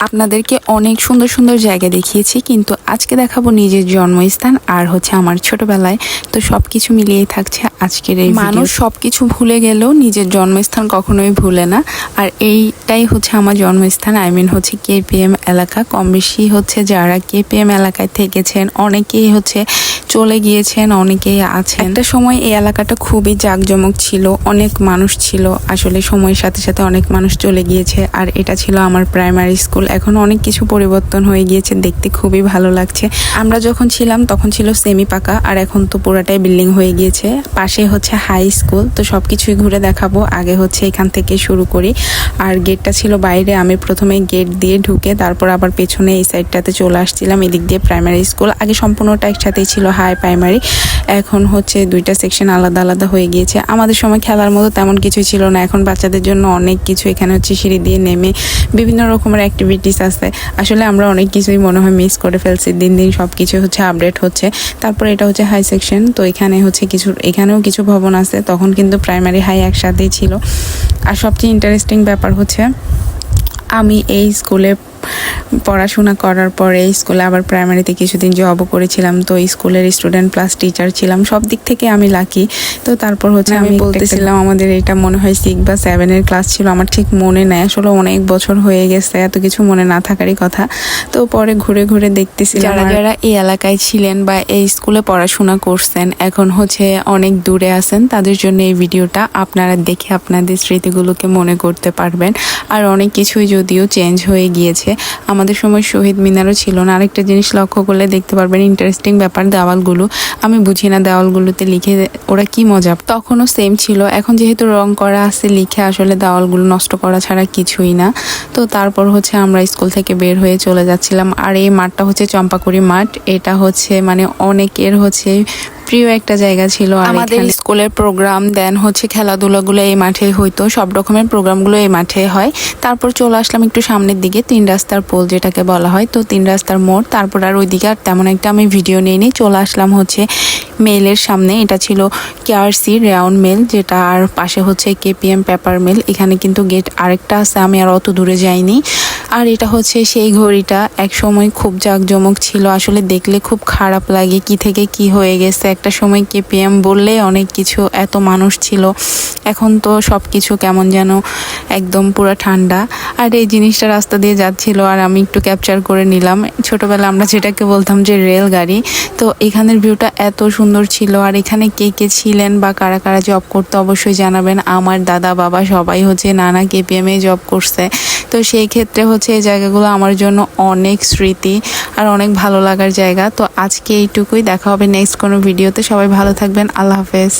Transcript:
আপনাদেরকে অনেক সুন্দর সুন্দর জায়গা দেখিয়েছি কিন্তু আজকে দেখাবো নিজের জন্মস্থান আর হচ্ছে আমার ছোটবেলায়। তো সব কিছু মিলিয়েই থাকছে আজকের এই মানুষ সব কিছু ভুলে গেলেও নিজের জন্মস্থান কখনোই ভুলে না। আর এইটাই হচ্ছে আমার জন্মস্থান আই মিন হচ্ছে কেপিএম এলাকা। কম বেশি হচ্ছে যারা কেপিএম এলাকায় থেকেছেন অনেকেই হচ্ছে চলে গিয়েছেন অনেকেই আছেন। একটা সময় এই এলাকাটা খুবই জাঁকজমক ছিল অনেক মানুষ ছিল। আসলে সময়ের সাথে সাথে অনেক মানুষ চলে গিয়েছে আর এটা ছিল আমার প্রাইমারি স্কুল এখন অনেক কিছু পরিবর্তন হয়ে গিয়েছে, দেখতে খুবই ভালো লাগছে। আমরা যখন ছিলাম, তখন ছিল সেমি পাকা আর এখন তো পুরাটাই বিল্ডিং হয়ে গিয়েছে। পাশে হচ্ছে হাই স্কুল, তো সব কিছুই ঘুরে দেখাবো। আগে হচ্ছে এখান থেকে শুরু করি। আর গেটটা ছিল বাইরে, আমি প্রথমে গেট দিয়ে ঢুকে তারপর আবার পেছনে এই সাইডটাতে চলে আসছিলাম, এদিক দিয়ে প্রাইমারি স্কুল। আগে সম্পূর্ণটা একসাথেই ছিল হাই প্রাইমারি। এখন হচ্ছে দুইটা সেকশন আলাদা আলাদা হয়ে গিয়েছে। আমাদের সময় খেলার মতো তেমন কিছুই ছিল না। এখন বাচ্চাদের জন্য অনেক কিছু এখানে হচ্ছে সিঁড়ি দিয়ে নেমে বিভিন্ন রকমের অ্যাক্টিভিটিস আছে। আসলে আমরা অনেক কিছুই মনে হয় মিস করে ফেলছি। দিন দিন সব কিছু হচ্ছে আপডেট হচ্ছে। তারপর এটা হচ্ছে হাই সেকশন তো এখানে হচ্ছে কিছু, এখানেও কিছু ভবন আছে। তখন কিন্তু প্রাইমারি হাই একসাথেই ছিল। আর সবচেয়ে ইন্টারেস্টিং ব্যাপার হচ্ছে, আমি এই স্কুলে পড়াশোনা করার পরে এই স্কুলে আবার প্রাইমারিতে কিছুদিন জবও করেছিলাম তো স্কুলের স্টুডেন্ট প্লাস টিচার ছিলাম সব দিক থেকে আমি লাকি তো তারপর হচ্ছে আমি বলতেছিলাম আমাদের এটা মনে হয় সিক্স বা সেভেনের ক্লাস ছিল আমার ঠিক মনে নেই আসলে অনেক বছর হয়ে গেছে এত কিছু মনে না থাকারই কথা। তো পরে ঘুরে ঘুরে দেখতেছিলাম যারা যারা এই এলাকায় ছিলেন বা এই স্কুলে পড়াশোনা করছেন এখন হচ্ছে অনেক দূরে আছেন তাদের জন্য এই ভিডিওটা আপনারা দেখে আপনাদের স্মৃতিগুলোকে মনে করতে পারবেন। আর অনেক কিছুই যদিও চেঞ্জ হয়ে গিয়েছে আমাদের সময় শহীদ মিনারও ছিল না। আরেকটা জিনিস লক্ষ্য করলে দেখতে পারবেন ইন্টারেস্টিং ব্যাপার দেওয়ালগুলো। আমি বুঝি না দেওয়ালগুলোতে লিখে ওরা কি মজা। তখনও সেম ছিল। এখন যেহেতু রং করা আছে, লিখে আসলে দেওয়ালগুলো নষ্ট করা ছাড়া কিছুই না। তো তারপর হচ্ছে আমরা স্কুল থেকে বের হয়ে চলে যাচ্ছিলাম। আর এই মাঠটা হচ্ছে চম্পাকুড়ি মাঠ। এটা হচ্ছে মানে অনেকের হচ্ছে প্রিয় একটা জায়গা ছিল আর আমাদের স্কুলের প্রোগ্রাম দেন হচ্ছে খেলাধুলাগুলো এই মাঠে হইতো। সব রকমের প্রোগ্রামগুলো এই মাঠে হয়। তারপর চলে আসলাম একটু সামনের দিকে তিন রাস্তার পোল যেটাকে বলা হয়। তো তিন রাস্তার মোড় তারপর আর ওইদিকে আর তেমন একটা আমি ভিডিও নিয়ে নিই। চলে আসলাম হচ্ছে মেলের সামনে। এটা ছিল কেআরসি রেউন মেল যেটা আর পাশে হচ্ছে কেপিএম পেপার মেল এখানে কিন্তু গেট আরেকটা আছে আমি আর অত দূরে যাইনি। আর এটা হচ্ছে সেই ঘড়িটা। এক সময় খুব জাঁকজমক ছিল, আসলে দেখলে খুব খারাপ লাগে কি থেকে কি হয়ে গেছে। একটা সময় কেপিএম বললে অনেক কিছু, এত মানুষ ছিল। এখন তো সব কিছু কেমন যেন একদম পুরো ঠান্ডা। আর এই জিনিসটা রাস্তা দিয়ে যাচ্ছিল আর আমি একটু ক্যাপচার করে নিলাম। ছোটবেলা আমরা যেটাকে বলতাম যে রেলগাড়ি। তো এখানের ভিউটা এত সুন্দর ছিল আর এখানে কে কে ছিলেন বা কারা কারা জব করতে অবশ্যই জানাবেন। আমার দাদা, বাবা সবাই হচ্ছে নানা কে পি কেপিএমে জব করছে। তো সেই ক্ষেত্রে হচ্ছে এই জায়গাগুলো আমার জন্য অনেক স্মৃতি আর অনেক ভালো লাগার জায়গা। তো আজকে এইটুকুই। দেখা হবে নেক্সট কোনো ভিডিওতে সবাই ভালো থাকবেন। আল্লাহ হাফেজ।